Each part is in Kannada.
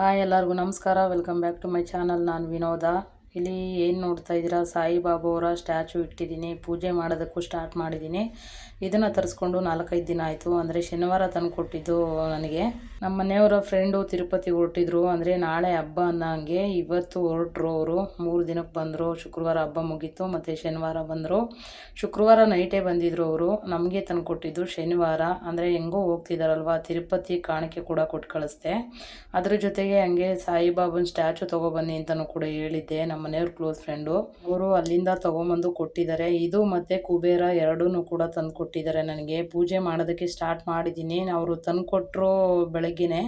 ಹಾಯ್ ಎಲ್ಲರಿಗೂ ನಮಸ್ಕಾರ. Welcome back to my channel ನಾನು ವಿನೋದ. ಇಲ್ಲಿ ಏನು ನೋಡ್ತಾ ಇದ್ದೀರಾ? ಸಾಯಿಬಾಬಾ ಅವರ ಸ್ಟ್ಯಾಚು ಇಟ್ಟಿದ್ದೀನಿ. ಪೂಜೆ ಮಾಡೋದಕ್ಕೂ ಸ್ಟಾರ್ಟ್ ಮಾಡಿದ್ದೀನಿ. ಇದನ್ನು ತರಿಸ್ಕೊಂಡು ನಾಲ್ಕೈದು ದಿನ ಆಯಿತು. ಅಂದರೆ ಶನಿವಾರ ತಂದು ಕೊಟ್ಟಿದ್ದು ನನಗೆ. ನಮ್ಮ ಮನೆಯವರ ಫ್ರೆಂಡು ತಿರುಪತಿಗೆ ಹೊರಟಿದ್ರು. ಅಂದರೆ ನಾಳೆ ಹಬ್ಬ ಅನ್ನಂಗೆ ಇವತ್ತು ಹೊರಟ್ರು ಅವರು. ಮೂರು ದಿನಕ್ಕೆ ಬಂದರು. ಶುಕ್ರವಾರ ಹಬ್ಬ ಮುಗೀತು. ಮತ್ತು ಶನಿವಾರ ಬಂದರು. ಶುಕ್ರವಾರ ನೈಟೇ ಬಂದಿದ್ರು ಅವರು. ನಮಗೆ ತಂದು ಕೊಟ್ಟಿದ್ದು ಶನಿವಾರ. ಅಂದರೆ ಹೆಂಗೋ ಹೋಗ್ತಿದಾರಲ್ವಾ? ತಿರುಪತಿ ಕಾಣಿಕೆ ಕೂಡ ಕೊಟ್ಟು ಕಳಿಸ್ದೆ. ಅದ್ರ ಜೊತೆಗೆ ಹಂಗೆ ಸಾಯಿಬಾಬನ ಸ್ಟ್ಯಾಚು ತೊಗೊಬನ್ನಿ ಅಂತಲೂ ಕೂಡ ಹೇಳಿದ್ದೆ. ನಮ್ಮ ಮನೆಯವ್ರ ಕ್ಲೋಸ್ ಫ್ರೆಂಡು ಅವರು ಅಲ್ಲಿಂದ ತೊಗೊಂಬಂದು ಕೊಟ್ಟಿದ್ದಾರೆ. ಇದು ಮತ್ತು ಕುಬೇರ ಎರಡೂ ಕೂಡ ತಂದು ಕೊಟ್ಟಿದ್ದಾರೆ ನನಗೆ. ಪೂಜೆ ಮಾಡೋದಕ್ಕೆ ಸ್ಟಾರ್ಟ್ ಮಾಡಿದ್ದೀನಿ. ಅವರು ತಂದು ಕೊಟ್ಟರು ಬೆಳಗ್ಗೆನೆ.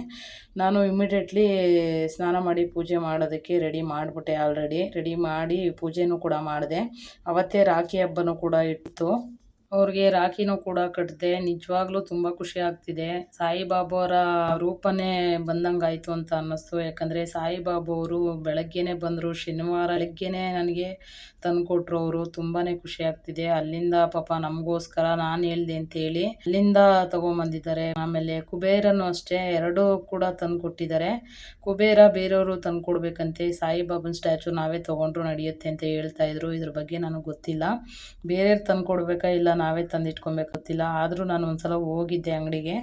ನಾನು ಇಮಿಡಿಯೇಟ್ಲಿ ಸ್ನಾನ ಮಾಡಿ ಪೂಜೆ ಮಾಡೋದಕ್ಕೆ ರೆಡಿ ಮಾಡಿಬಿಟ್ಟೆ ಆಲ್ರೆಡಿ ರೆಡಿ ಮಾಡಿ ಪೂಜೆನೂ ಕೂಡ ಮಾಡಿದೆ. ಅವತ್ತೇ ರಾಖಿ ಹಬ್ಬನೂ ಕೂಡ ಇತ್ತು. ಅವ್ರಿಗೆ ರಾಖಿನೂ ಕೂಡ ಕಟ್ಟಿದೆ ನಿಜವಾಗ್ಲೂ ತುಂಬ ಖುಷಿ ಆಗ್ತಿದೆ. ಸಾಯಿಬಾಬಾವರ ರೂಪನೇ ಬಂದಂಗಾಯ್ತು ಅಂತ ಅನ್ನಿಸ್ತು. ಯಾಕಂದರೆ ಸಾಯಿಬಾಬಾ ಅವರು ಬೆಳಗ್ಗೆನೆ ಬಂದರು. ಶನಿವಾರ ಬೆಳಗ್ಗೆನೆ ನನಗೆ ತಂದುಕೊಟ್ರು ಅವರು. ತುಂಬಾ ಖುಷಿ ಆಗ್ತಿದೆ. ಅಲ್ಲಿಂದ ಪಾಪ ನಮಗೋಸ್ಕರ ನಾನು ಹೇಳ್ದೆ ಅಂತೇಳಿ ಅಲ್ಲಿಂದ ತಗೊಂಬಂದಿದ್ದಾರೆ. ಆಮೇಲೆ ಕುಬೇರನು ಅಷ್ಟೇ ಎರಡೂ ಕೂಡ ತಂದು ಕೊಟ್ಟಿದ್ದಾರೆ ಕುಬೇರ ಬೇರೆಯವರು ತಂದು ಕೊಡ್ಬೇಕಂತೆ ಸಾಯಿಬಾಬನ ಸ್ಟ್ಯಾಚು ನಾವೇ ತಗೊಂಡ್ರು, ನಡೆಯುತ್ತೆ ಅಂತ ಹೇಳ್ತಾ ಇದ್ರು. ಇದ್ರ ಬಗ್ಗೆ ನನಗೆ ಗೊತ್ತಿಲ್ಲ. ಬೇರೆಯವ್ರು ತಂದು ಕೊಡ್ಬೇಕಾ ಇಲ್ಲ ನಾವೇ ತಂದಿಟ್ಕೊಬೇಕು ಗೊತ್ತಿಲ್ಲ. ಆದರೂ ನಾನು ಒಂದ್ಸಲ ಹೋಗಿದ್ದೆ ಅಂಗಡಿಗೆ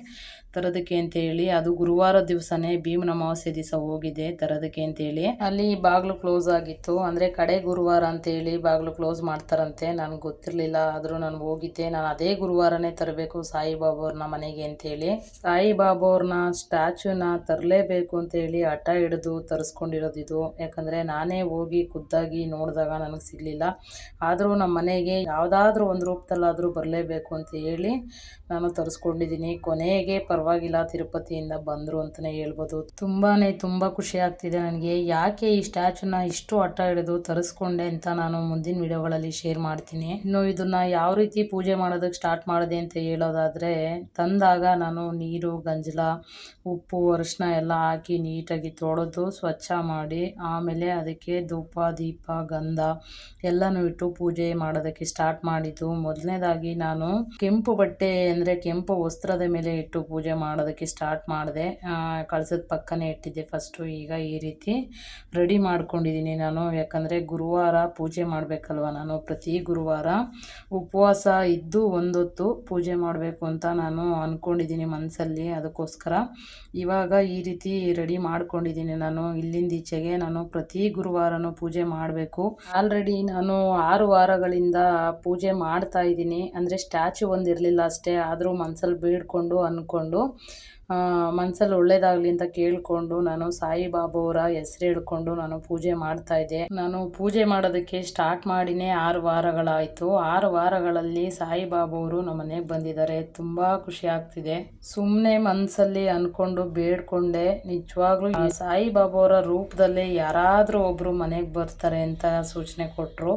ತರೋದಕ್ಕೆ ಅಂತ ಹೇಳಿ ಅದು ಗುರುವಾರ ದಿವಸನೇ ಭೀಮನ ಅಮಾವಾಸ್ಯೆ ದಿವಸ ಹೋಗಿದ್ದೆ ತರೋದಕ್ಕೆ ಅಂತೇಳಿ. ಅಲ್ಲಿ ಬಾಗಿಲು ಕ್ಲೋಸ್ ಆಗಿತ್ತು. ಅಂದರೆ ಕಡೆ ಗುರುವಾರ ಅಂತೇಳಿ ಬಾಗಿಲು ಕ್ಲೋಸ್ ಮಾಡ್ತಾರಂತೆ. ನನಗೆ ಗೊತ್ತಿರಲಿಲ್ಲ. ಆದರೂ ನಾನು ಹೋಗಿದ್ದೆ. ನಾನು ಅದೇ ಗುರುವಾರನೇ ತರಬೇಕು ಸಾಯಿಬಾಬಾ ಅವ್ರನ್ನ ಮನೆಗೆ ಅಂತೇಳಿ. ಸಾಯಿಬಾಬಾ ಅವ್ರನ್ನ ಸ್ಟ್ಯಾಚ್ಯೂನ ತರಲೇಬೇಕು ಅಂತೇಳಿ ಹಠ ಹಿಡಿದು ತರಿಸ್ಕೊಂಡಿರೋದು ಇದು. ಯಾಕಂದರೆ ನಾನೇ ಹೋಗಿ ಖುದ್ದಾಗಿ ನೋಡಿದಾಗ ನನಗೆ ಸಿಗಲಿಲ್ಲ. ಆದರೂ ನಮ್ಮ ಮನೆಗೆ ಯಾವುದಾದ್ರೂ ಒಂದು ರೂಪದಲ್ಲಾದರೂ ಬರಲೇಬೇಕು ಅಂತ ಹೇಳಿ ನಾನು ತರಿಸ್ಕೊಂಡಿದ್ದೀನಿ. ಕೊನೆಗೆ ಪರವಾಗಿಲ್ಲ, ತಿರುಪತಿಯಿಂದ ಬಂದರು ಅಂತಲೇ ಹೇಳ್ಬೋದು. ತುಂಬಾ ತುಂಬ ಖುಷಿ ಆಗ್ತಿದೆ ನನಗೆ. ಯಾಕೆ ಈ ಸ್ಟ್ಯಾಚುನ ಇಷ್ಟು ಹಠ ಹಿಡಿದು ತರಿಸ್ಕೊಂಡೆ ಅಂತ ನಾನು ಮುಂದಿನ ವಿಡಿಯೋಗಳಲ್ಲಿ ಶೇರ್ ಮಾಡ್ತೀನಿ. ಇನ್ನು ಇದನ್ನ ಯಾವ ರೀತಿ ಪೂಜೆ ಮಾಡೋದಕ್ಕೆ ಸ್ಟಾರ್ಟ್ ಮಾಡಿದೆ ಅಂತ ಹೇಳೋದಾದರೆ, ತಂದಾಗ ನಾನು ನೀರು, ಗಂಜಲ, ಉಪ್ಪು ಅರಿಶಿನ ಎಲ್ಲ ಹಾಕಿ ನೀಟಾಗಿ ತೊಳೆದು ಸ್ವಚ್ಛ ಮಾಡಿ, ಆಮೇಲೆ ಅದಕ್ಕೆ ಧೂಪ, ದೀಪ, ಗಂಧ ಎಲ್ಲನೂ ಇಟ್ಟು ಪೂಜೆ ಮಾಡೋದಕ್ಕೆ ಸ್ಟಾರ್ಟ್ ಮಾಡಿದ್ದು. ಮೊದಲನೇದಾಗಿ ನಾನು ಕೆಂಪು ಬಟ್ಟೆ ಅಂದರೆ ಕೆಂಪು ವಸ್ತ್ರದ ಮೇಲೆ ಇಟ್ಟು ಪೂಜೆ ಮಾಡೋದಕ್ಕೆ ಸ್ಟಾರ್ಟ್ ಮಾಡಿದೆ. ಕಳಸದ ಪಕ್ಕನೇ ಇಟ್ಟಿದ್ದೆ ಫಸ್ಟು ಈಗ ಈ ರೀತಿ ರೆಡಿ ಮಾಡ್ಕೊಂಡಿದ್ದೀನಿ ನಾನು. ಯಾಕಂದರೆ ಗುರುವಾರ ಪೂಜೆ ಮಾಡಬೇಕಲ್ವ ನಾನು. ಪ್ರತಿ ಗುರುವಾರ ಉಪವಾಸ ಇದ್ದು ಒಂದೊತ್ತು ಪೂಜೆ ಮಾಡಬೇಕು ಅಂತ ನಾನು ಅಂದ್ಕೊಂಡಿದ್ದೀನಿ ಮನಸ್ಸಲ್ಲಿ ಅದಕ್ಕೋಸ್ಕರ ಇವಾಗ ಈ ರೀತಿ ರೆಡಿ ಮಾಡ್ಕೊಂಡಿದ್ದೀನಿ ನಾನು. ಇಲ್ಲಿಂದ ಈಚೆಗೆ ನಾನು ಪ್ರತಿ ಗುರುವಾರನೂ ಪೂಜೆ ಮಾಡಬೇಕು. ಆಲ್ರೆಡಿ ನಾನು ಆರು ವಾರಗಳಿಂದ ಪೂಜೆ ಮಾಡ್ತಾ ಇದ್ದೀನಿ. ಅಂದರೆ ಸ್ಟ್ಯಾಚು ಒಂದು ಇರಲಿಲ್ಲ ಅಷ್ಟೇ. ಆದರೂ ಮನಸ್ಸಲ್ಲಿ ಬೀಡ್ಕೊಂಡು ಅಂದ್ಕೊಂಡು ಮನಸ್ಸಲ್ಲಿ ಒಳ್ಳೇದಾಗಲಿ ಅಂತ ಕೇಳಿಕೊಂಡು ನಾನು ಸಾಯಿಬಾಬಾ ಅವರ ಹೆಸರು ಹೇಳ್ಕೊಂಡು ನಾನು ಪೂಜೆ ಮಾಡ್ತಾ ಇದ್ದೆ. ನಾನು ಪೂಜೆ ಮಾಡೋದಕ್ಕೆ ಸ್ಟಾರ್ಟ್ ಮಾಡಿನೇ ಆರು ವಾರಗಳಾಯಿತು. ಆರು ವಾರಗಳಲ್ಲಿ ಸಾಯಿಬಾಬಾ ಅವರು ನಮ್ಮ ಮನೆಗೆ ಬಂದಿದ್ದಾರೆ. ತುಂಬ ಖುಷಿ ಆಗ್ತಿದೆ. ಸುಮ್ಮನೆ ಮನಸ್ಸಲ್ಲಿ ಅಂದ್ಕೊಂಡು ಬೇಡ್ಕೊಂಡೆ. ನಿಜವಾಗ್ಲೂ ಸಾಯಿಬಾಬಾ ಅವರ ರೂಪದಲ್ಲೇ ಯಾರಾದರೂ ಒಬ್ಬರು ಮನೆಗೆ ಬರ್ತಾರೆ ಅಂತ ಸೂಚನೆ ಕೊಟ್ಟರು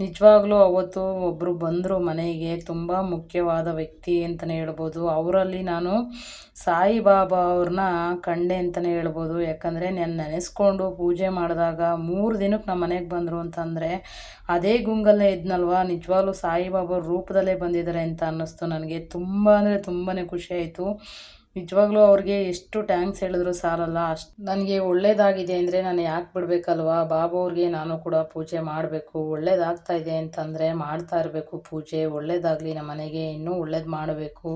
ನಿಜವಾಗ್ಲೂ ಅವತ್ತು ಒಬ್ಬರು ಬಂದರು ಮನೆಗೆ. ತುಂಬ ಮುಖ್ಯವಾದ ವ್ಯಕ್ತಿ ಅಂತಲೇ ಹೇಳ್ಬೋದು. ಅವರಲ್ಲಿ ನಾನು ಸಾಯಿಬಾಬಾ ಅವ್ರನ್ನ ಕಂಡೆ ಅಂತಲೇ ಹೇಳ್ಬೋದು. ಯಾಕಂದರೆ ನಾನು ನೆನೆಸ್ಕೊಂಡು ಪೂಜೆ ಮಾಡಿದಾಗ ಮೂರು ದಿನಕ್ಕೆ ನಮ್ಮ ಮನೆಗೆ ಬಂದರು ಅಂತಂದರೆ ಅದೇ ಗುಂಗಲ್ಲೇ ಇದ್ನಲ್ವ? ನಿಜವಾಗ್ಲೂ ಸಾಯಿಬಾಬಾ ರೂಪದಲ್ಲೇ ಬಂದಿದ್ದಾರೆ ಅಂತ ಅನ್ನಿಸ್ತು ನನಗೆ. ತುಂಬ ಅಂದರೆ ತುಂಬಾ ಖುಷಿ ಆಯಿತು. ನಿಜವಾಗ್ಲೂ ಅವ್ರಿಗೆ ಎಷ್ಟು ಟ್ಯಾಂಕ್ಸ್ ಹೇಳಿದ್ರು ಸಾಲಲ್ಲ, ಅಷ್ಟು ನನಗೆ ಒಳ್ಳೇದಾಗಿದೆ ಅಂದರೆ ನಾನು ಯಾಕೆ ಬಿಡಬೇಕಲ್ವಾ? ಬಾಬು ಅವ್ರಿಗೆ ನಾನು ಕೂಡ ಪೂಜೆ ಮಾಡಬೇಕು, ಒಳ್ಳೇದಾಗ್ತಾ ಇದೆ ಅಂತಂದರೆ ಮಾಡ್ತಾ ಇರಬೇಕು ಪೂಜೆ, ಒಳ್ಳೇದಾಗಲಿ ನಮ್ಮ ಮನೆಗೆ, ಇನ್ನೂ ಒಳ್ಳೇದು ಮಾಡಬೇಕು.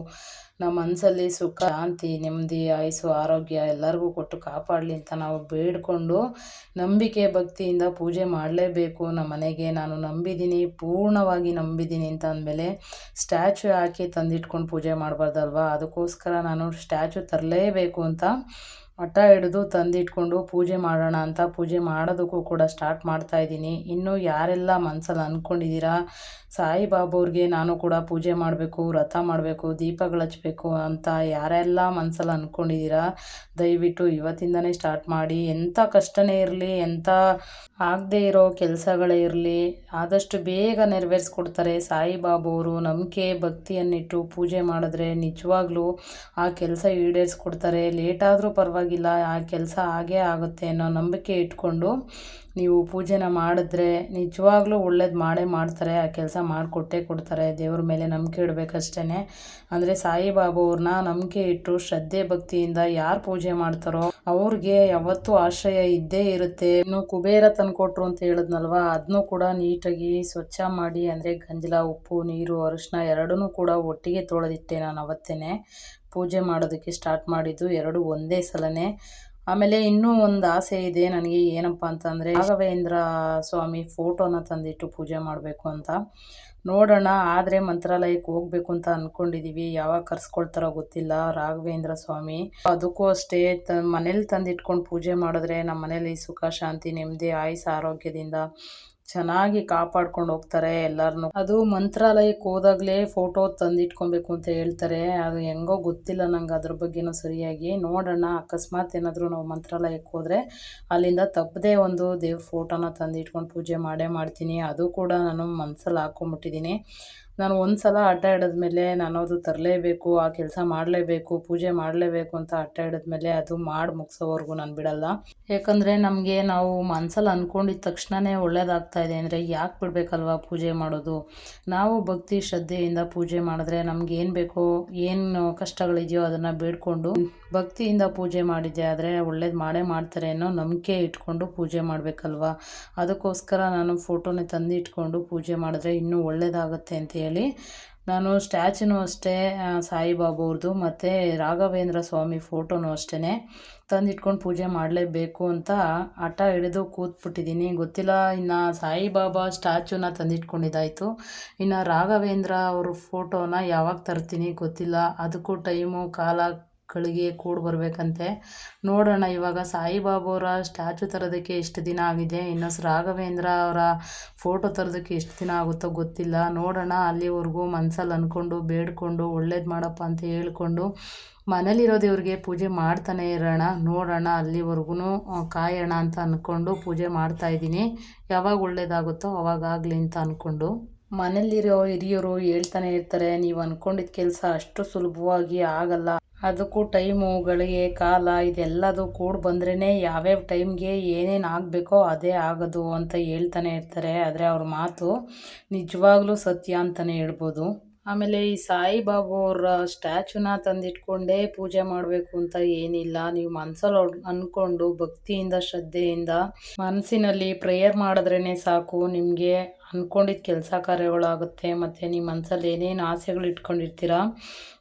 ನಮ್ಮ ಮನಸ್ಸಲ್ಲಿ ಸುಖ, ಶಾಂತಿ, ನೆಮ್ಮದಿ, ಆಯಸ್ಸು, ಆರೋಗ್ಯ ಎಲ್ಲರಿಗೂ ಕೊಟ್ಟು ಕಾಪಾಡಲಿ ಅಂತ ನಾವು ಬೇಡಿಕೊಂಡು ನಂಬಿಕೆ, ಭಕ್ತಿಯಿಂದ ಪೂಜೆ ಮಾಡಲೇಬೇಕು. ನಮ್ಮ ಮನೆಗೆ ನಾನು ನಂಬಿದ್ದೀನಿ ಪೂರ್ಣವಾಗಿ ನಂಬಿದ್ದೀನಿ ಅಂತ ಅಂದಮೇಲೆ ಸ್ಟ್ಯಾಚು ಹಾಕಿ ತಂದಿಟ್ಕೊಂಡು ಪೂಜೆ ಮಾಡಬಾರ್ದಲ್ವಾ? ಅದಕ್ಕೋಸ್ಕರ ನಾನು ಸ್ಟ್ಯಾಚು ತರಲೇಬೇಕು ಅಂತ ಹಠ ಹಿಡಿದು ತಂದಿಟ್ಕೊಂಡು ಪೂಜೆ ಮಾಡೋಣ ಅಂತ ಪೂಜೆ ಮಾಡೋದಕ್ಕೂ ಕೂಡ ಸ್ಟಾರ್ಟ್ ಮಾಡ್ತಾ ಇದ್ದೀನಿ. ಇನ್ನು ಯಾರೆಲ್ಲ ಮನಸ್ಸಲ್ಲಿ ಅಂದ್ಕೊಂಡಿದ್ದೀರಾ ಸಾಯಿಬಾಬಾ ಅವ್ರಿಗೆ ನಾನು ಕೂಡ ಪೂಜೆ ಮಾಡಬೇಕು, ವ್ರತ ಮಾಡಬೇಕು, ದೀಪಗಳು ಹಚ್ಚಬೇಕು ಅಂತ ಯಾರೆಲ್ಲ ಮನಸ್ಸಲ್ಲಿ ಅಂದ್ಕೊಂಡಿದ್ದೀರಾ, ದಯವಿಟ್ಟು ಇವತ್ತಿಂದನೇ ಸ್ಟಾರ್ಟ್ ಮಾಡಿ. ಎಂಥ ಕಷ್ಟನೇ ಇರಲಿ, ಎಂಥ ಆಗದೇ ಇರೋ ಕೆಲಸಗಳೇ ಇರಲಿ, ಆದಷ್ಟು ಬೇಗ ನೆರವೇರಿಸ್ಕೊಡ್ತಾರೆ ಸಾಯಿಬಾಬವರು. ನಂಬಿಕೆ, ಭಕ್ತಿಯನ್ನಿಟ್ಟು ಪೂಜೆ ಮಾಡಿದ್ರೆ ನಿಜವಾಗ್ಲೂ ಆ ಕೆಲಸ ಈಡೇರಿಸ್ಕೊಡ್ತಾರೆ. ಲೇಟಾದರೂ ಪರವಾಗಿಲ್ಲ ಆ ಕೆಲಸ ಆಗೇ ಆಗುತ್ತೆ ಅನ್ನೋ ನಂಬಿಕೆ ಇಟ್ಕೊಂಡು ನೀವು ಪೂಜೆನ ಮಾಡಿದ್ರೆ ನಿಜವಾಗ್ಲೂ ಒಳ್ಳೇದು ಮಾಡೇ ಮಾಡ್ತಾರೆ, ಆ ಕೆಲಸ ಮಾಡಿಕೊಟ್ಟೇ ಕೊಡ್ತಾರೆ. ದೇವ್ರ ಮೇಲೆ ನಂಬಿಕೆ ಇಡಬೇಕಷ್ಟೇ ಅಂದರೆ ಸಾಯಿಬಾಬು ಅವ್ರನ್ನ ನಂಬಿಕೆ ಇಟ್ಟು ಶ್ರದ್ಧೆ ಭಕ್ತಿಯಿಂದ ಯಾರು ಪೂಜೆ ಮಾಡ್ತಾರೋ ಅವ್ರಿಗೆ ಯಾವತ್ತೂ ಆಶ್ರಯ ಇದ್ದೇ ಇರುತ್ತೆ. ಇನ್ನು ಕುಬೇರ ತಂದುಕೊಟ್ರು ಅಂತ ಹೇಳಿದ್ನಲ್ವ ಅದನ್ನು ಕೂಡ ನೀಟಾಗಿ ಸ್ವಚ್ಛ ಮಾಡಿ, ಅಂದರೆ ಗಂಜಲ, ಉಪ್ಪು, ನೀರು ಅರಿಶಿನ ಎರಡನ್ನೂ ಕೂಡ ಒಟ್ಟಿಗೆ ತೊಳೆದಿಟ್ಟೆ ನಾನು ಅವತ್ತೇ ಪೂಜೆ ಮಾಡೋದಕ್ಕೆ ಸ್ಟಾರ್ಟ್ ಮಾಡಿದ್ದು ಎರಡು ಒಂದೇ ಸಲನೇ. ಆಮೇಲೆ ಇನ್ನೂ ಒಂದು ಆಸೆ ಇದೆ ನನಗೆ ಏನಪ್ಪ ಅಂತಂದರೆ, ರಾಘವೇಂದ್ರ ಸ್ವಾಮಿ ಫೋಟೋನ ತಂದಿಟ್ಟು ಪೂಜೆ ಮಾಡಬೇಕು ಅಂತ. ನೋಡೋಣ, ಆದರೆ ಮಂತ್ರಾಲಯಕ್ಕೆ ಹೋಗ್ಬೇಕು ಅಂತ ಅಂದ್ಕೊಂಡಿದ್ದೀವಿ ಯಾವಾಗ ಕರ್ಸ್ಕೊಳ್ತಾರೋ ಗೊತ್ತಿಲ್ಲ. ರಾಘವೇಂದ್ರ ಸ್ವಾಮಿ, ಅದಕ್ಕೂ ಅಷ್ಟೇ ತ ಮನೇಲಿ ತಂದಿಟ್ಕೊಂಡು ಪೂಜೆ ಮಾಡಿದ್ರೆ ನಮ್ಮ ಮನೇಲಿ ಸುಖ, ಶಾಂತಿ, ನೆಮ್ಮದಿ ಆಯುಸ್ ಆರೋಗ್ಯದಿಂದ ಚೆನ್ನಾಗಿ ಕಾಪಾಡ್ಕೊಂಡು ಹೋಗ್ತಾರೆ ಎಲ್ಲಾರನು. ಅದು ಮಂತ್ರಾಲಯಕ್ಕೆ ಹೋದಾಗ್ಲೇ ಫೋಟೋ ತಂದಿಟ್ಕೊಬೇಕು ಅಂತ ಹೇಳ್ತಾರೆ. ಅದು ಹೆಂಗೋ ಗೊತ್ತಿಲ್ಲ ನಂಗೆ ಅದ್ರ ಬಗ್ಗೆನೂ ಸರಿಯಾಗಿ. ನೋಡೋಣ, ಅಕಸ್ಮಾತ್ ಏನಾದರೂ ನಾವು ಮಂತ್ರಾಲಯಕ್ಕೆ ಹೋದರೆ ಅಲ್ಲಿಂದ ತಪ್ಪದೇ ಒಂದು ದೇವ್ರ ಫೋಟೋನ ತಂದಿಟ್ಕೊಂಡು ಪೂಜೆ ಮಾಡೇ ಮಾಡ್ತೀನಿ. ಅದು ಕೂಡ ನಾನು ಮನಸ್ಸಲ್ಲಿ ಹಾಕ್ಕೊಂಬಿಟ್ಟಿದ್ದೀನಿ ನಾನು ಒಂದು ಸಲ ಹಠ ಹಿಡಿದ್ಮೇಲೆ ನಾನು ಅದು ತರಲೇಬೇಕು, ಆ ಕೆಲಸ ಮಾಡಲೇಬೇಕು, ಪೂಜೆ ಮಾಡಲೇಬೇಕು ಅಂತ ಅಟ್ಟ ಹಿಡಿದ ಮೇಲೆ ಅದು ಮಾಡಿ ಮುಗಿಸೋವರೆಗೂ ನಾನು ಬಿಡಲ್ಲ. ಯಾಕಂದರೆ ನಮಗೆ ನಾವು ಮನಸ್ಸಲ್ಲಿ ಅಂದ್ಕೊಂಡಿದ್ದ ತಕ್ಷಣವೇ ಒಳ್ಳೇದಾಗ್ತಾ ಇದೆ ಅಂದರೆ ಯಾಕೆ ಬಿಡಬೇಕಲ್ವ ಪೂಜೆ ಮಾಡೋದು? ನಾವು ಭಕ್ತಿ ಶ್ರದ್ಧೆಯಿಂದ ಪೂಜೆ ಮಾಡಿದ್ರೆ ನಮ್ಗೆ ಏನು ಬೇಕೋ, ಏನು ಕಷ್ಟಗಳಿದೆಯೋ ಅದನ್ನು ಬೇಡ್ಕೊಂಡು ಭಕ್ತಿಯಿಂದ ಪೂಜೆ ಮಾಡಿದ್ದೆ ಆದರೆ ಒಳ್ಳೇದು ಮಾಡೇ ಮಾಡ್ತಾರೆ ಅನ್ನೋ ನಂಬಿಕೆ ಇಟ್ಕೊಂಡು ಪೂಜೆ ಮಾಡಬೇಕಲ್ವ? ಅದಕ್ಕೋಸ್ಕರ ನಾನು ಫೋಟೋನೇ ತಂದು ಇಟ್ಕೊಂಡು ಪೂಜೆ ಮಾಡಿದ್ರೆ ಇನ್ನೂ ಒಳ್ಳೇದಾಗುತ್ತೆ ಅಂತ ಹೇಳಿ ನಾನು ಸ್ಟ್ಯಾಚುನೂ ಅಷ್ಟೇ ಸಾಯಿಬಾಬು ಅವ್ರದ್ದು ಮತ್ತು ರಾಘವೇಂದ್ರ ಸ್ವಾಮಿ ಫೋಟೋನೂ ಅಷ್ಟೇ ತಂದಿಟ್ಕೊಂಡು ಪೂಜೆ ಮಾಡಲೇಬೇಕು ಅಂತ ಹಠ ಹಿಡಿದು ಕೂತ್ಬಿಟ್ಟಿದ್ದೀನಿ. ಗೊತ್ತಿಲ್ಲ, ಇನ್ನು ಸಾಯಿಬಾಬಾ ಸ್ಟ್ಯಾಚುನ ತಂದಿಟ್ಕೊಂಡಿದ್ದಾಯಿತು. ಇನ್ನು ರಾಘವೇಂದ್ರ ಅವ್ರ ಫೋಟೋನ ಯಾವಾಗ ತರ್ತೀನಿ ಗೊತ್ತಿಲ್ಲ. ಅದಕ್ಕೂ ಟೈಮು, ಕಾಲ ಗಳಿಗೆ ಕೂಡಿ ಬರಬೇಕಂತೆ. ನೋಡೋಣ, ಇವಾಗ ಸಾಯಿಬಾಬಾ ಅವರ ಸ್ಟ್ಯಾಚು ತರೋದಕ್ಕೆ ಎಷ್ಟು ದಿನ ಆಗಿದೆ ಇನ್ನು ರಾಘವೇಂದ್ರ ಅವರ ಫೋಟೋ ತರೋದಕ್ಕೆ ಎಷ್ಟು ದಿನ ಆಗುತ್ತೋ ಗೊತ್ತಿಲ್ಲ. ನೋಡೋಣ, ಅಲ್ಲಿವರೆಗೂ ಮನಸ್ಸಲ್ಲಿ ಅಂದ್ಕೊಂಡು ಬೇಡ್ಕೊಂಡು, ಒಳ್ಳೇದು ಮಾಡಪ್ಪ ಅಂತ ಹೇಳ್ಕೊಂಡು ಮನೇಲಿರೋ ದೇವ್ರಿಗೆ ಪೂಜೆ ಮಾಡ್ತಾನೆ ಇರೋಣ. ನೋಡೋಣ ಅಲ್ಲಿವರೆಗೂ ಕಾಯೋಣ ಅಂತ ಅಂದ್ಕೊಂಡು ಪೂಜೆ ಮಾಡ್ತಾಯಿದ್ದೀನಿ ಯಾವಾಗ ಒಳ್ಳೇದಾಗುತ್ತೋ ಅವಾಗಾಗಲಿ ಅಂತ ಅಂದ್ಕೊಂಡು ಮನೇಲಿರೋ ಹಿರಿಯರು ಹೇಳ್ತಾನೆ ಇರ್ತಾರೆ, ನೀವು ಅಂದ್ಕೊಂಡಿದ್ದ ಕೆಲಸ ಅಷ್ಟು ಸುಲಭವಾಗಿ ಆಗಲ್ಲ. ಅದಕ್ಕೂ ಟೈಮು, ಗಳಿಗೆ, ಕಾಲ ಇದೆಲ್ಲದು ಕೂಡಿ ಬಂದ್ರೇ ಯಾವ್ಯಾವ ಟೈಮ್ಗೆ ಏನೇನು ಆಗಬೇಕೋ ಅದೇ ಆಗೋದು ಅಂತ ಹೇಳ್ತಾನೆ ಇರ್ತಾರೆ. ಆದರೆ ಅವ್ರ ಮಾತು ನಿಜವಾಗ್ಲೂ ಸತ್ಯ ಅಂತಲೇ ಹೇಳ್ಬೋದು. ಆಮೇಲೆ ಈ ಸಾಯಿಬಾಬು ಅವರ ಸ್ಟ್ಯಾಚುನ ತಂದಿಟ್ಕೊಂಡೇ ಪೂಜೆ ಮಾಡಬೇಕು ಅಂತ ಏನಿಲ್ಲ. ನೀವು ಮನಸ್ಸಲ್ಲಿ ಅಂದ್ಕೊಂಡು ಭಕ್ತಿಯಿಂದ, ಶ್ರದ್ಧೆಯಿಂದ ಮನಸ್ಸಿನಲ್ಲಿ ಪ್ರೇಯರ್ ಮಾಡಿದ್ರೇ ಸಾಕು. ನಿಮಗೆ ಅಂದ್ಕೊಂಡಿದ್ದ ಕೆಲಸ ಕಾರ್ಯಗಳಾಗುತ್ತೆ. ಮತ್ತು ನಿಮ್ಮ ಮನಸ್ಸಲ್ಲಿ ಏನೇನು ಆಸೆಗಳು ಇಟ್ಕೊಂಡಿರ್ತೀರ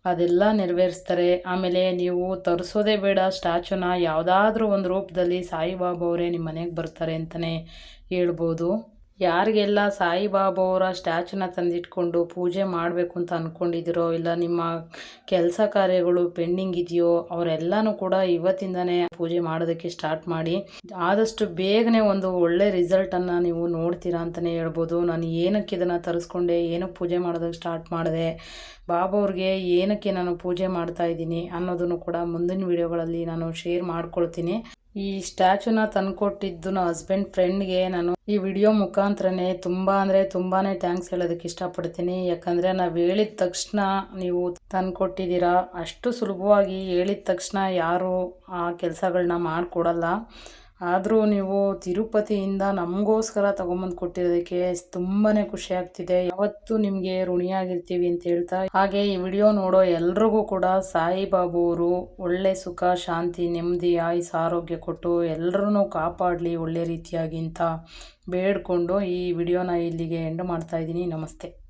ಅದೆಲ್ಲ ನೆರವೇರಿಸ್ತಾರೆ. ಆಮೇಲೆ ನೀವು ತರಿಸೋದೇ ಬೇಡ. ಸ್ಟ್ಯಾಚುನ ಯಾವುದಾದ್ರೂ ಒಂದು ರೂಪದಲ್ಲಿ ಸಾಯಿಬಾಬು ಅವರೇ ನಿಮ್ಮ ಮನೆಗೆ ಬರ್ತಾರೆ ಅಂತಲೇ ಹೇಳ್ಬೋದು. ಯಾರಿಗೆಲ್ಲ ಸಾಯಿಬಾಬಾ ಅವರ ಸ್ಟ್ಯಾಚುನ ತಂದಿಟ್ಕೊಂಡು ಪೂಜೆ ಮಾಡಬೇಕು ಅಂತ ಅಂದ್ಕೊಂಡಿದ್ದೀರೋ ಇಲ್ಲ ನಿಮ್ಮ ಕೆಲಸ ಕಾರ್ಯಗಳು ಪೆಂಡಿಂಗ್ ಇದೆಯೋ ಅವರೆಲ್ಲನೂ ಕೂಡ ಇವತ್ತಿಂದನೇ ಪೂಜೆ ಮಾಡೋದಕ್ಕೆ ಸ್ಟಾರ್ಟ್ ಮಾಡಿ. ಆದಷ್ಟು ಬೇಗನೆ ಒಂದು ಒಳ್ಳೆ ರಿಸಲ್ಟನ್ನು ನೀವು ನೋಡ್ತೀರಾ ಅಂತಲೇ ಹೇಳ್ಬೋದು. ನಾನು ಏನಕ್ಕೆ ಇದನ್ನು ತರಿಸ್ಕೊಂಡೆ, ಏನಕ್ಕೆ ಪೂಜೆ ಮಾಡೋದಕ್ಕೆ ಸ್ಟಾರ್ಟ್ ಮಾಡಿದೆ ಬಾಬಾ ಅವ್ರಿಗೆ ಏನಕ್ಕೆ ನಾನು ಪೂಜೆ ಮಾಡ್ತಾ ಇದ್ದೀನಿ ಅನ್ನೋದನ್ನು ಕೂಡ ಮುಂದಿನ ವಿಡಿಯೋಗಳಲ್ಲಿ ನಾನು ಶೇರ್ ಮಾಡ್ಕೊಳ್ತೀನಿ. ಈ ಸ್ಟ್ಯಾಚುನ ತಂದುಕೊಟ್ಟಿದ್ದು ನನ್ನ ಹಸ್ಬೆಂಡ್ ಫ್ರೆಂಡ್ಗೆ ನಾನು. ಈ ವಿಡಿಯೋ ಮುಖಾಂತರನೇ ತುಂಬ ಅಂದರೆ ತುಂಬಾ ಥ್ಯಾಂಕ್ಸ್ ಹೇಳೋದಕ್ಕೆ ಇಷ್ಟಪಡ್ತೀನಿ. ಯಾಕಂದರೆ ನಾವು ಹೇಳಿದ ತಕ್ಷಣ ನೀವು ತಂದ್ಕೊಟ್ಟಿದ್ದೀರಾ, ಅಷ್ಟು ಸುಲಭವಾಗಿ ಹೇಳಿದ ತಕ್ಷಣ ಯಾರು ಆ ಕೆಲಸಗಳನ್ನ ಮಾಡಿಕೊಡಲ್ಲ. ಆದರೂ ನೀವು ತಿರುಪತಿಯಿಂದ ನಮಗೋಸ್ಕರ ತಗೊಂಬಂದು ಕೊಟ್ಟಿರೋದಕ್ಕೆ ತುಂಬಾ ಖುಷಿ ಆಗ್ತಿದೆ. ಯಾವತ್ತು ನಿಮಗೆ ಋಣಿಯಾಗಿರ್ತೀವಿ ಅಂತ ಹೇಳ್ತಾ. ಹಾಗೆ ಈ ವಿಡಿಯೋ ನೋಡೋ ಎಲ್ರಿಗೂ ಕೂಡ ಸಾಯಿಬಾಬು ಅವರು ಒಳ್ಳೆ ಸುಖ, ಶಾಂತಿ, ನೆಮ್ಮದಿ, ಆಯುಸ್, ಆರೋಗ್ಯ ಕೊಟ್ಟು ಎಲ್ಲರೂ ಕಾಪಾಡಲಿ ಒಳ್ಳೆ ರೀತಿಯಾಗಿ ಅಂತ ಬೇಡ್ಕೊಂಡು ಈ ವಿಡಿಯೋನ ಇಲ್ಲಿಗೆ ಎಂಡ್ ಮಾಡ್ತಾ ಇದ್ದೀನಿ. ನಮಸ್ತೆ.